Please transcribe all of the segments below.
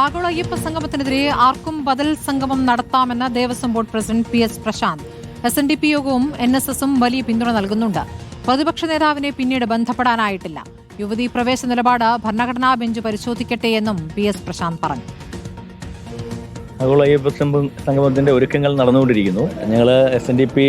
ആഗോള അയ്യപ്പ സംഗമത്തിനെതിരെ ആർക്കും ബദൽ സംഗമം നടത്താമെന്ന് Devaswom board president P S Prashanth. S N D P യോഗവും എൻ എസ് എസും വലിയ പിന്തുണ നൽകുന്നുണ്ട്. പ്രതിപക്ഷ നേതാവിനെ പിന്നീട് ബന്ധപ്പെടാനായിട്ടില്ല. യുവതീ പ്രവേശ നിലപാട് ഭരണഘടനാ ബെഞ്ച് പരിശോധിക്കട്ടെ എന്നും പി എസ് പ്രശാന്ത് പറഞ്ഞു. ആഗോള അയ്യപ്പ സംഗമത്തിന്റെ ഒരുക്കങ്ങൾ നടന്നുകൊണ്ടിരിക്കുന്നു. ഞങ്ങൾ S N D P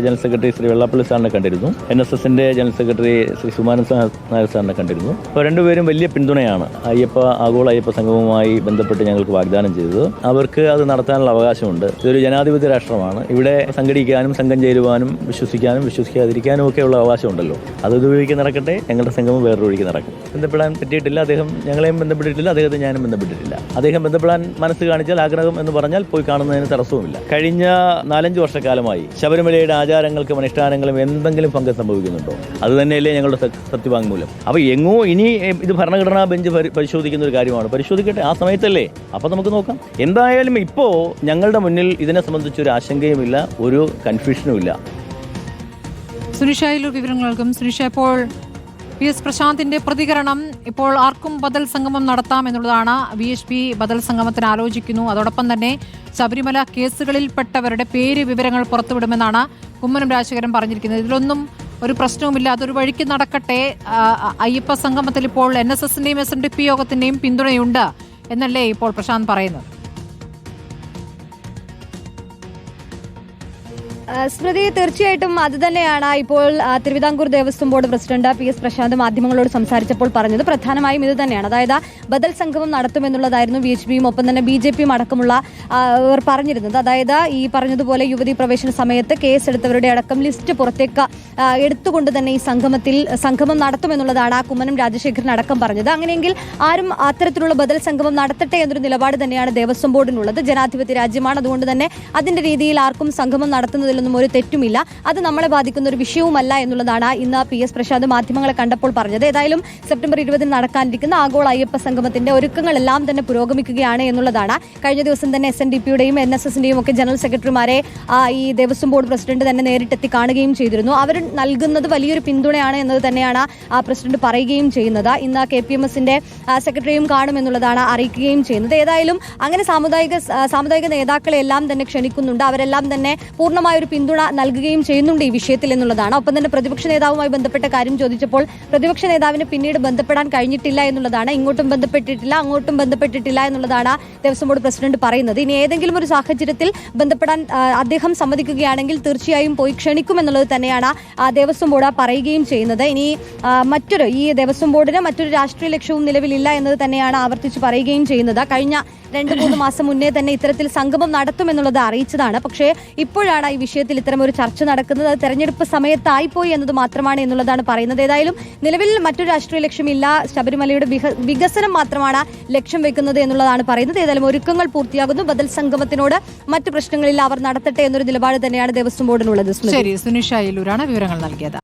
general secretary Shri Vellappally സാറിനെ കണ്ടിരുന്നു. എൻ എസ് എസിന്റെ ജനറൽ സെക്രട്ടറി ശ്രീ സുമാനൻ നായർ സാറിനെ കണ്ടിരുന്നു. അപ്പോൾ രണ്ടുപേരും വലിയ പിന്തുണയാണ്. അയ്യപ്പ ആഗോള അയ്യപ്പ സംഗമവുമായി ബന്ധപ്പെട്ട് ഞങ്ങൾക്ക് വാഗ്ദാനം ചെയ്തത്. അവർക്ക് അത് നടത്താനുള്ള അവകാശമുണ്ട്. ഇതൊരു ജനാധിപത്യ രാഷ്ട്രമാണ്. ഇവിടെ സംഘടിക്കാനും സംഘം ചേരുവാനും വിശ്വസിക്കാനും വിശ്വസിക്കാതിരിക്കാനും ഒക്കെയുള്ള അവകാശമുണ്ടല്ലോ. അത് ഇതുവഴിക്ക് നടക്കട്ടെ. ഞങ്ങളുടെ സംഗമം വേറൊരു വഴിക്ക് നടക്കും. ബന്ധപ്പെടാൻ പറ്റിയിട്ടില്ല അദ്ദേഹം. ഞങ്ങളെയും ബന്ധപ്പെട്ടിട്ടില്ല. അദ്ദേഹത്തെ ഞാനും ബന്ധപ്പെട്ടിട്ടില്ല. അദ്ദേഹം ബന്ധപ്പെടാൻ മനസ്സ് കാണിച്ചാൽ ആഗ്രഹം എന്ന് പറഞ്ഞാൽ പോയി കാണുന്നതിന് തടസ്സവുമില്ല. കഴിഞ്ഞ നാലഞ്ച് വർഷക്കാലമായി ശബരിമലയുടെ ആചാരങ്ങൾക്കും അനുഷ്ഠാനങ്ങളും എന്തെങ്കിലും പങ്ക് സംഭവിക്കുന്നുണ്ടോ? അത് തന്നെയല്ലേ ഞങ്ങളുടെ സത്യവാങ്മൂലം. അപ്പോൾ എങ്ങോ ഇനി ഇത് ഭരണഘടനാ ബെഞ്ച് പരിശോധിക്കുന്ന ഒരു കാര്യമാണ്. പരിശോധിക്കട്ടെ ആ സമയത്തല്ലേ? അപ്പോൾ നമുക്ക് നോക്കാം. എന്തായാലും ഇപ്പോ ഞങ്ങളുടെ മുന്നിൽ ഇതിനെ സംബന്ധിച്ച് ഒരു ആശങ്കയുമില്ല ഒരു കൺഫ്യൂഷനും ഇല്ല. സുനിഷായിലൂർ വിവരങ്ങൾക്കും സുനിഷ ഇപ്പോൾ പി എസ് പ്രശാന്തിന്റെ പ്രതികരണം ഇപ്പോൾ ആർക്കും ബദൽ സംഗമം നടത്താം എന്നുള്ളതാണ് വി എച്ച് പി ബദൽ സംഗമത്തിന് ആലോചിക്കുന്നു. അതോടൊപ്പം തന്നെ ശബരിമല കേസുകളിൽപ്പെട്ടവരുടെ പേര് വിവരങ്ങൾ പുറത്തുവിടുമെന്നാണ് കുമ്മനം രാജശേഖരൻ പറഞ്ഞിരിക്കുന്നത്. ഇതിലൊന്നും ഒരു പ്രശ്നവുമില്ല. അതൊരു വഴിക്ക് നടക്കട്ടെ. അയ്യപ്പ സംഗമത്തിൽ ഇപ്പോൾ എൻ എസ് എസിന്റെയും എസ് എൻ ഡി പി യോഗത്തിന്റെയും പിന്തുണയുണ്ട് എന്നല്ലേ ഇപ്പോൾ പ്രശാന്ത് പറയുന്നത്. സ്മൃതി തീർച്ചയായിട്ടും അത് തന്നെയാണ് ഇപ്പോൾ Travancore Devaswom board president P S Prashanth മാധ്യമങ്ങളോട് സംസാരിച്ചപ്പോൾ പറഞ്ഞത്. പ്രധാനമായും ഇത് തന്നെയാണ്. അതായത് ബദൽ സംഗമം നടത്തുമെന്നുള്ളതായിരുന്നു ബി എച്ച് പിയും ഒപ്പം തന്നെ ബി ജെ പിയും അടക്കമുള്ള പറഞ്ഞിരുന്നത്. അതായത് ഈ പറഞ്ഞതുപോലെ യുവതി പ്രവേശന സമയത്ത് കേസെടുത്തവരുടെ അടക്കം ലിസ്റ്റ് പുറത്തേക്ക് എടുത്തുകൊണ്ട് തന്നെ ഈ സംഗമത്തിൽ സംഗമം നടത്തുമെന്നുള്ളതാണ് ആ കുമ്മനം രാജശേഖരൻ അടക്കം പറഞ്ഞത്. അങ്ങനെയെങ്കിൽ ആരും അത്തരത്തിലുള്ള ബദൽ സംഗമം നടത്തട്ടെ എന്നൊരു നിലപാട് തന്നെയാണ് ദേവസ്വം ബോർഡിനുള്ളത്. ജനാധിപത്യ രാജ്യമാണ്. അതുകൊണ്ട് തന്നെ അതിന്റെ രീതിയിൽ ആർക്കും സംഗമം നടത്തുന്നതിലൊന്നും ഒരു തെറ്റുമില്ല. അത് നമ്മളെ ബാധിക്കുന്ന ഒരു വിഷയവുമല്ല എന്നുള്ളതാണ് ഇന്ന് പി എസ് പ്രശാന്ത് മാധ്യമങ്ങളെ കണ്ടപ്പോൾ പറഞ്ഞത്. ഏതായാലും സെപ്റ്റംബർ ഇരുപതിന് നടക്കാനിരിക്കുന്ന ആഗോള അയ്യപ്പ സംഗമത്തിന്റെ ഒരുക്കങ്ങളെല്ലാം തന്നെ പുരോഗമിക്കുകയാണ് എന്നുള്ളതാണ്. കഴിഞ്ഞ ദിവസം തന്നെ എസ് എൻ ഡി പിയുടെയും എൻ എസ് എസിന്റെയും ഒക്കെ ജനറൽ സെക്രട്ടറിമാരെ ഈ ദേവസ്വം ബോർഡ് പ്രസിഡന്റ് തന്നെ നേരിട്ടെത്തി കാണുകയും ചെയ്തിരുന്നു. അവർ നൽകുന്നത് വലിയൊരു പിന്തുണയാണ് എന്നത് തന്നെയാണ് ആ പ്രസിഡന്റ് പറയുകയും ചെയ്യുന്നത്. ഇന്ന് കെ പി എം എസിന്റെ സെക്രട്ടറിയും കാണുമെന്നുള്ളതാണ് അറിയിക്കുകയും ചെയ്യുന്നത്. ഏതായാലും അങ്ങനെ സാമുദായിക സാമുദായിക നേതാക്കളെ എല്ലാം തന്നെ ക്ഷണിക്കുന്നുണ്ട്. അവരെല്ലാം തന്നെ പൂർണമായ പിന്തുണ നൽകുകയും ചെയ്യുന്നുണ്ട് ഈ വിഷയത്തിൽ എന്നുള്ളതാണ്. ഒപ്പം തന്നെ പ്രതിപക്ഷ നേതാവുമായി ബന്ധപ്പെട്ട കാര്യം ചോദിച്ചപ്പോൾ പ്രതിപക്ഷ നേതാവിന് പിന്നീട് ബന്ധപ്പെടാൻ കഴിഞ്ഞിട്ടില്ല എന്നുള്ളതാണ്. ഇങ്ങോട്ടും ബന്ധപ്പെട്ടിട്ടില്ല അങ്ങോട്ടും ബന്ധപ്പെട്ടിട്ടില്ല എന്നുള്ളതാണ് ദേവസ്വം ബോർഡ് പ്രസിഡന്റ് പറയുന്നത്. ഇനി ഏതെങ്കിലും ഒരു സാഹചര്യത്തിൽ ബന്ധപ്പെടാൻ അദ്ദേഹം സമ്മതിക്കുകയാണെങ്കിൽ തീർച്ചയായും പോയി ക്ഷണിക്കും എന്നുള്ളത് തന്നെയാണ് ദേവസ്വം ബോർഡ് പറയുകയും ചെയ്യുന്നത്. ഇനി മറ്റൊരു ഈ ദേവസ്വം ബോർഡിന് മറ്റൊരു രാഷ്ട്രീയ ലക്ഷ്യവും നിലവിലില്ല എന്നത് തന്നെയാണ് ആവർത്തിച്ച് പറയുകയും ചെയ്യുന്നത്. കഴിഞ്ഞ രണ്ട് മൂന്ന് മാസം മുന്നേ തന്നെ ഇത്തരത്തിൽ സംഗമം നടത്തുമെന്നുള്ളത് അറിയിച്ചതാണ്. പക്ഷേ ഇപ്പോഴാണ് ഈ വിഷയത്തിൽ ഇത്തരം ഒരു ചർച്ച നടക്കുന്നത് അത് തെരഞ്ഞെടുപ്പ് സമയത്തായിപ്പോയി എന്നത് മാത്രമാണ് എന്നുള്ളതാണ് പറയുന്നത്. ഏതായാലും നിലവിൽ മറ്റൊരു രാഷ്ട്രീയ ലക്ഷ്യമില്ല. ശബരിമലയുടെ വികസനം മാത്രമാണ് ലക്ഷ്യം വെക്കുന്നത് എന്നുള്ളതാണ് പറയുന്നത്. ഏതായാലും ഒരുക്കങ്ങൾ പൂർത്തിയാകുന്നു. ബദൽ സംഗമത്തിനോട് മറ്റു പ്രശ്നങ്ങളില്ല അവർ നടത്തട്ടെ എന്നൊരു നിലപാട് തന്നെയാണ് ദേവസ്വം ബോർഡിനുള്ളത് ശരി സുനിഷ വിവരങ്ങൾ നൽകിയത്.